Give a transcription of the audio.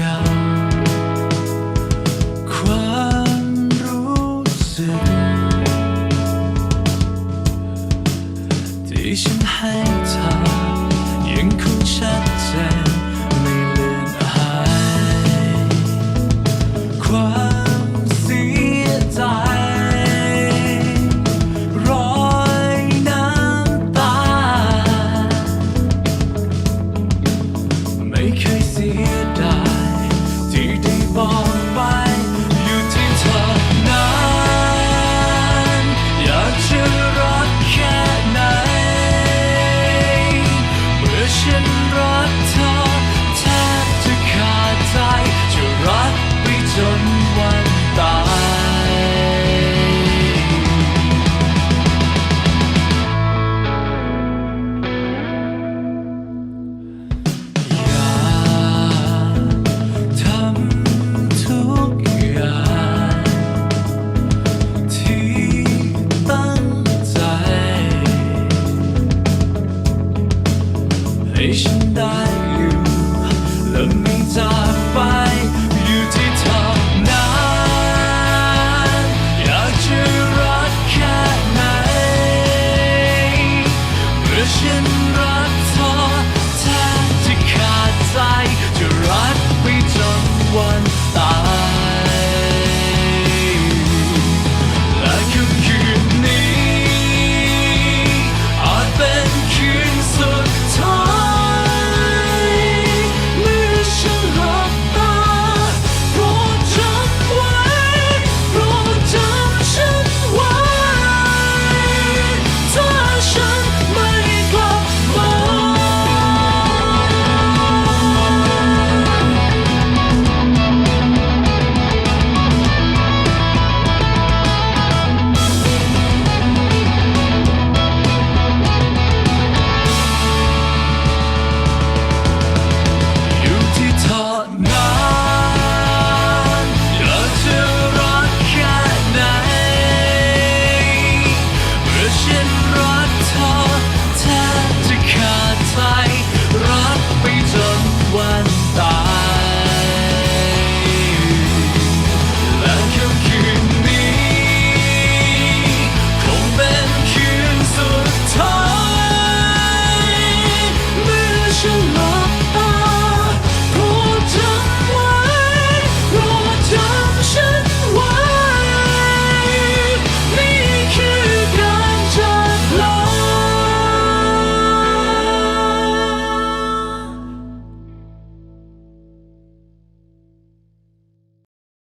ความรู้สึก ที่ฉันให้เธอยังคงชัด ให้ฉันได้อยู่และไม่จากไปอยู่ที่เธอนั้นอยากจะรักแค่ไหนเมื่อฉันรักเธอแทบจะขาดใจจะรักไปจนวันตาย